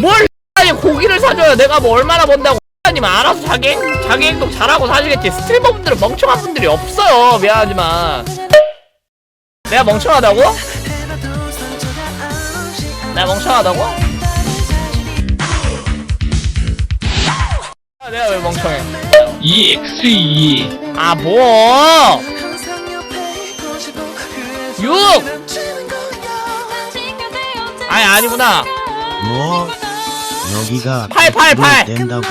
뭘 아니 고기를 사줘요. 내가 뭐 얼마나 번다고 아님 알아서 자기 행- 자기 행동 잘하고 사시겠지. 스트리머분들은 멍청한 분들이 없어요. 미안하지만. 내가 멍청하다고? 내가 멍청하다고? 아, 내가 왜 멍청해? EXE 아 뭐? 6! 아니 아니구나. 뭐 여기가 팔, 팔, 팔. 된다고?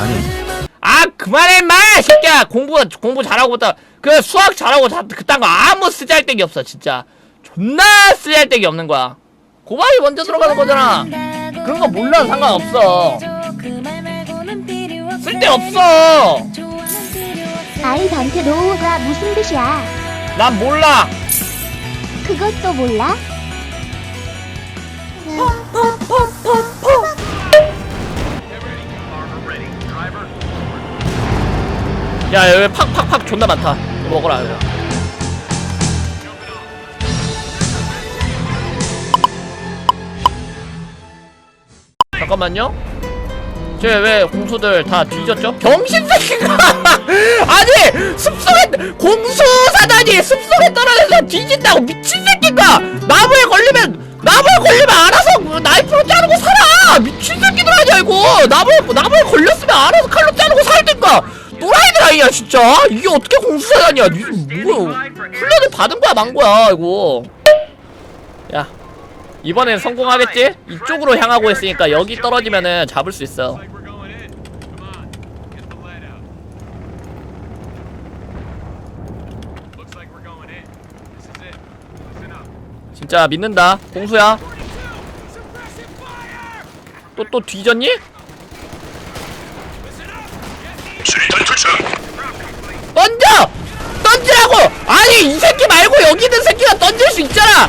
아니 아 그만해 임마 새끼야 공부 공부 잘하고 있다 그 수학 잘하고 자, 그딴 거 아무 쓰잘데기 없어 진짜 존나 쓰잘데기 없는 거야 고발이 먼저 들어가는 거잖아 그런 거 몰라도 상관없어 쓸데없어 아이한테 노우가 무슨 뜻이야? 난 몰라 그것도 몰라? 야 여기 팍팍팍 존나 많다. 먹어라. 이거 잠깐만요. 쟤왜 공수들 다 뒤졌죠? 병신새끼가! 아니 숲속에 공수사단이 숲속에 떨어져서 뒤진다고 미친 새끼가! 나무에 걸리면 나무에 걸리면 알아서 나이프로 자르고 살아! 미친 새끼들 아니야 이거! 나무에 나무에 걸렸으면 알아서 칼로 자르고 살든가 또라이들 아니야 진짜? 이게 어떻게 공수사단이야? 니 뭐야? 훈련을 받은 거야 만 거야 이거. 야 이번엔 성공하겠지? 이쪽으로 향하고 있으니까 여기 떨어지면은 잡을 수 있어. 진짜 믿는다 공수야. 또 또 뒤졌니? 아니 이 새끼 말고 여기 있는 새끼가 던질 수 있잖아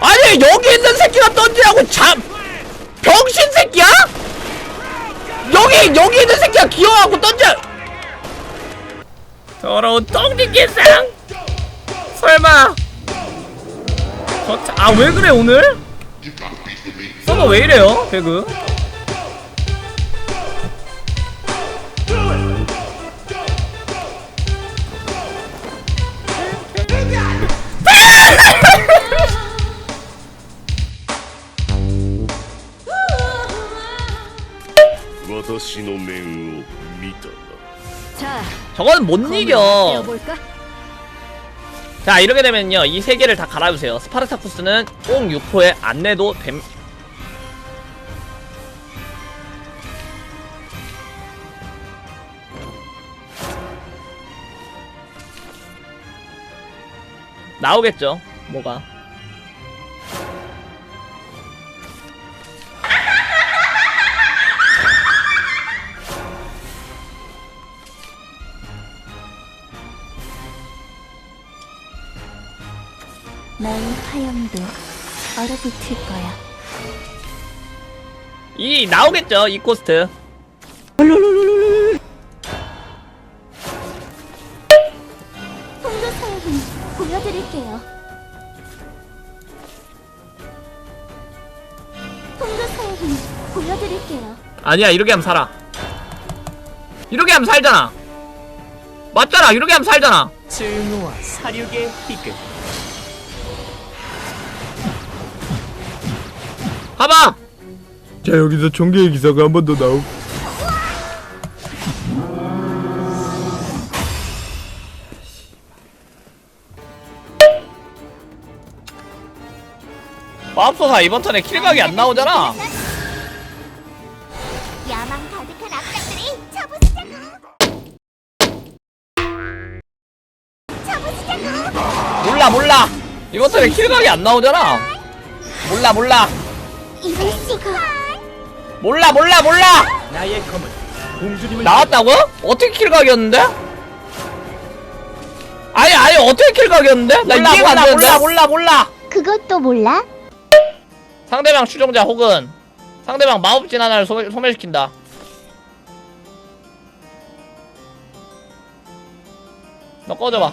아니 여기 있는 새끼가 던지라고 잠 병신 새끼야? 여기 여기 있는 새끼가 기어하고 던져 더러운 똥딩개상 설마 아 왜 그래 오늘? 서버 왜 이래요 배그? 자, 저건 못 이겨. 배워볼까? 자 이렇게 되면요. 이 세 개를 다 갈아주세요. 스파르타쿠스는 꼭 6호에 안 내도 됨. 나오겠죠? 뭐가 너의 화염도 얼어붙을 거야. 이 나오겠죠 이 코스트 풍조사의 힘 보여드릴게요. 풍조사의 힘 보여드릴게요. 아니야 이렇게 하면 살아 이렇게 하면 살잖아 맞잖아 이렇게 하면 살잖아 증오와 사륙의 희극 봐봐 자 여기서 총계의 기사가 한 번 더 나오. 마법소사 이번 턴에 킬각이 안 나오잖아 야망 가득한 악당들이 잡으시자고. 잡으시자고. 몰라 몰라 이번 턴에 킬각이 안 나오잖아 몰라 몰라 이럴 수가. 몰라 몰라 몰라 나의 검은 공주님을 나왔다고? 어떻게 킬각이었는데? 아니 아니 어떻게 킬각이었는데? 나 몰라, 이해가 안 몰라, 되는데 몰라 몰라 몰라 그것도 몰라? 상대방 추종자 혹은 상대방 마법진 하나를 소멸, 소멸시킨다 너 꺼져봐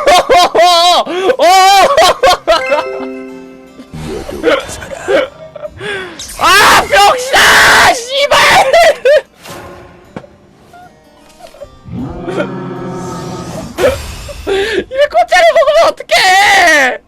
오! 아 병신아 씨발! 이거 꽃차를 먹으면 어떡해!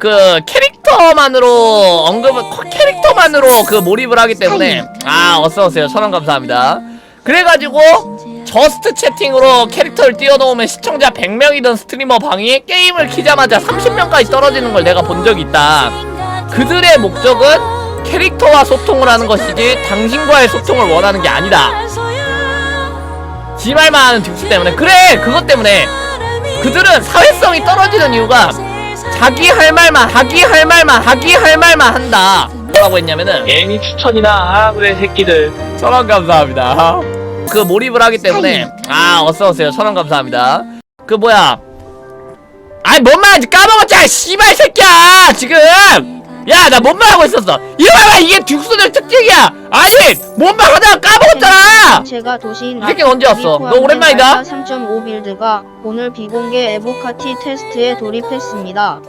그 캐릭터만으로 언급을 캐릭터만으로 그 몰입을 하기 때문에. 아 어서오세요. 천원 감사합니다. 그래가지고 저스트 채팅으로 캐릭터를 띄워놓으면 시청자 100명이던 스트리머 방이 게임을 키자마자 30명까지 떨어지는 걸 내가 본 적이 있다. 그들의 목적은 캐릭터와 소통을 하는 것이지 당신과의 소통을 원하는 게 아니다. 지 말만 하는 듀스 때문에. 그래 그것 때문에. 그들은 사회성이 떨어지는 이유가 자기 할 말만 하기 할 말만 하기 할 말만 한다. 뭐라고 했냐면은 애니 추천이나 아 그래 새끼들. 천원 감사합니다 그 몰입을 하기 때문에. 아 어서오세요. 천원 감사합니다. 그 뭐야? 아이 뭔 말인지 까먹었잖아 씨발 새끼야 지금. 야 나 뭔 말하고 있었어? 이거 봐봐 이게 듀스들 특징이야. 아니 뭔말 하다가 까먹었잖아. 제가 도시인 이 새끼는 언제 왔어? 너 오랜만이다? 3.5 빌드가 오늘 비공개 에보카티 테스트에 돌입했습니다.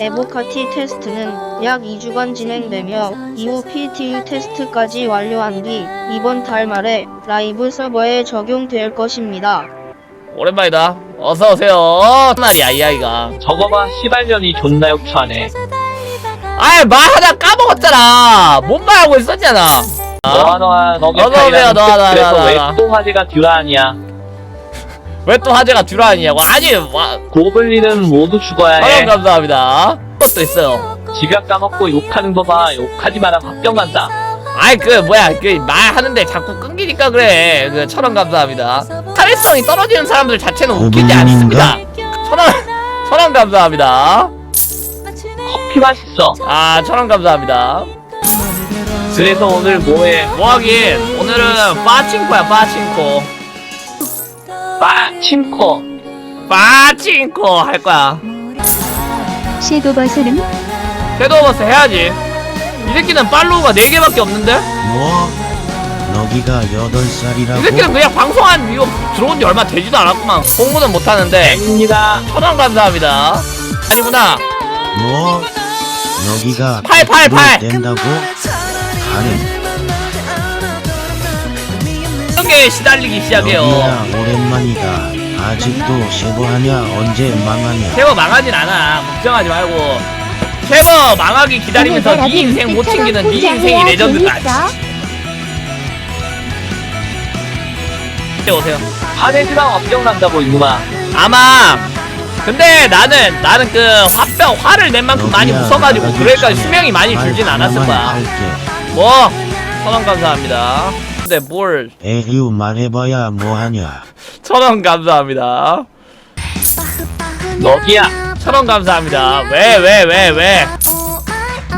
에보카티 테스트는 약 2주간 진행되며 이후 PTU 테스트까지 완료한 뒤 이번 달 말에 라이브 서버에 적용될 것입니다. 오랜만이다. 어서 오세요. 말이야 이 아이가. 저거 봐 시발년이 존나 욕처하네. 아이 말하다 까먹었잖아. 뭔 말하고 있었잖아 너와 너와 너게 어서 오세요, 너와 너와 그래서 너와 왜 너와. 또 화제가 듀라 아니야 왜 또 화제가 듀라니냐고? 아니 와. 고블린은 모두 죽어야 천원 해 감사합니다. 그것도 있어요. 집약 까먹고 욕하는 거 봐. 욕하지 마라. 합병 간다. 아이 그 뭐야. 그 말하는데 자꾸 끊기니까 그래. 그 천원 감사합니다. 사회성이 떨어지는 사람들 자체는 웃기지 고블린인가? 않습니다. 천원 천원 감사합니다. 커피 맛있어. 아 천원 감사합니다. 그래서 오늘 뭐해? 뭐하긴? 오늘은 빠친코야 빠친코 빠친코 빠친코 할 거야 섀도버스는 섀도우버스 해야지 이 새끼는 팔로우가 4개밖에 없는데? 뭐? 너기가 여덟 이 살이라고? 새끼는 그냥 방송한 이거 들어온 지 얼마 되지도 않았구만 공부는 못하는데 입니다 천원 감사합니다 아니구나 뭐? 너기가 팔, 팔, 팔. 된다고? 아니 이렇게 시달리기 시작해요. 너기야 오랜만이다. 아직도 쉐보하냐 언제 망하냐? 쉐버 망하진 않아. 걱정하지 말고. 쉐버 망하기 기다리면서 네 인생 못 챙기는 네 인생이 레전드다. 오세요. 화내지마 합병 난다고 이놈아 아마. 근데 나는 나는 그 화병 화를 낸 만큼 많이 웃어가지고 나가기 그러니까 전에 수명이 많이 말 줄진 않았을 하나만 거야. 할게. 뭐? 천원 감사합니다 근데 뭘 에휴 말해봐야 뭐하냐? 천원 감사합니다 너기야 천원 감사합니다 왜 왜 왜 왜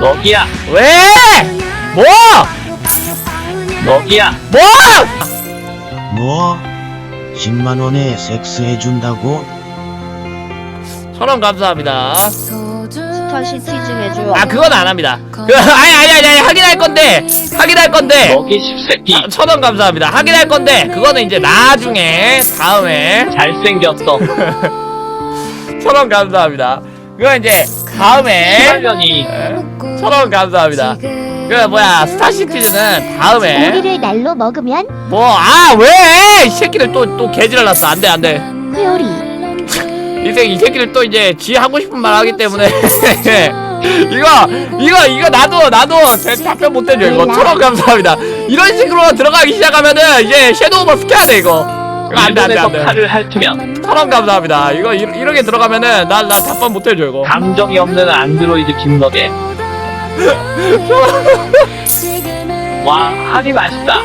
너기야 왜? 뭐? 너기야 뭐? 뭐? 10만 원에 섹스 해준다고? 천원 감사합니다. 아 그건 안 합니다. 그 아니 아니 아니 아니 확인할 건데 확인할 건데. 너기 십새끼 아, 천원 감사합니다. 확인할 건데 그거는 이제 나중에 다음에. 잘생겼어. 천원 감사합니다. 그거 이제 다음에. 시발년이. 천원 감사합니다. 그 뭐야 스타 시티즈는 다음에. 오리를 날로 먹으면 뭐 아 왜? 이 새끼들 또 또 개지랄 났어. 안돼 안돼. 회오리 이 새끼 이 새끼들 또 이제 지 하고 싶은 말 하기 때문에. 이거 이거 이거 나도 나도 대- 답변 못 해줘 이거. 천원 감사합니다. 이런 식으로 들어가기 시작하면은 이제 섀도우 버스 켜야 돼 이거. 이거 안돼 안돼 안돼. 칼을 핥으면. 천원 감사합니다. 이거 이, 이렇게 들어가면은 나 나 답변 못 해줘 이거. 감정이 없는 안드로이드 김너게 와 한이 맛있다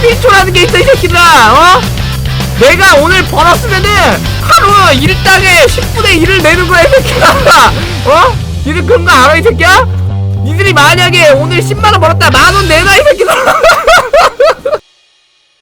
11초라는 게 있어 이 새끼들아 어? 내가 오늘 벌었으면은 하루 일당에 10분의 1을 내는 거야 이 새끼야 어? 니들 그런 거 알아 이 새끼야? 니들이 만약에 오늘 10만원 벌었다 만원 내놔 이 새끼들아